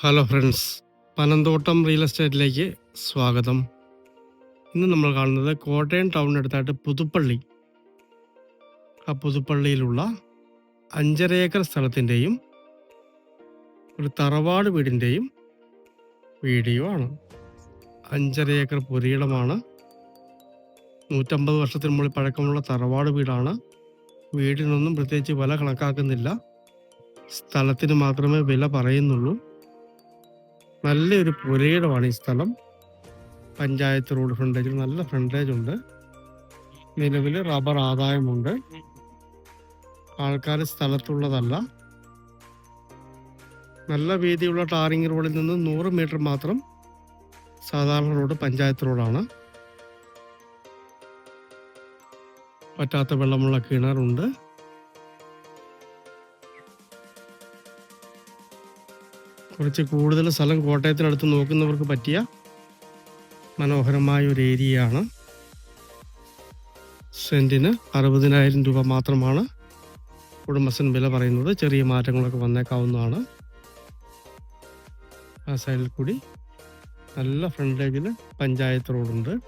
Hello friends Panamthottam real എസ്റ്റേറ്റിലേക്ക് സ്വാഗതം. ഇന്ന് നമ്മൾ കാണുന്നത് കോട്ടയം ടൗണിനടുത്തായിട്ട് പുതുപ്പള്ളി. ആ പുതുപ്പള്ളിയിലുള്ള അഞ്ചര ഏക്കർ സ്ഥലത്തിന്റെയും ഒരു തറവാട് വീടിന്റെയും വീഡിയോ ആണ്. അഞ്ചര ഏക്കർ പുരീടമാണ് നൂറ്റമ്പത് വർഷത്തിന് മുകളിൽ പഴക്കമുള്ള തറവാട് വീടാണ്. വീടിനൊന്നും പ്രത്യേകിച്ച് വില കണക്കാക്കുന്നില്ല. സ്ഥലത്തിന് മാത്രമേ വില പറയുന്നുള്ളൂ. നല്ലൊരു പുരയിടമാണ് ഈ സ്ഥലം. പഞ്ചായത്ത് റോഡ് ഫ്രണ്ടേജിൽ നല്ല ഫ്രണ്ടേജ് ഉണ്ട്. നിലവിൽ റബ്ബർ ആദായമുണ്ട്. ആൾക്കാർ സ്ഥലത്തുള്ളതല്ല. നല്ല വീതിയുള്ള ടാറിംഗ് റോഡിൽ നിന്ന് നൂറ് മീറ്റർ മാത്രം സാധാരണ റോഡ് പഞ്ചായത്ത് റോഡാണ്. പറ്റാത്ത വെള്ളമുള്ള കിണറുണ്ട്. കുറച്ച് കൂടുതൽ സ്ഥലം കോട്ടയത്തിനടുത്ത് നോക്കുന്നവർക്ക് പറ്റിയ മനോഹരമായ ഒരു ഏരിയയാണ്. സെന്റിന് അറുപതിനായിരം രൂപ മാത്രമാണ് ഉടമസ്ഥൻ വില പറയുന്നത്. ചെറിയ മാറ്റങ്ങളൊക്കെ വന്നേക്കാവുന്നതാണ്. ആ സൈഡിൽ കൂടി നല്ല ഫ്രണ്ടേജിൽ പഞ്ചായത്ത് റോഡുണ്ട്.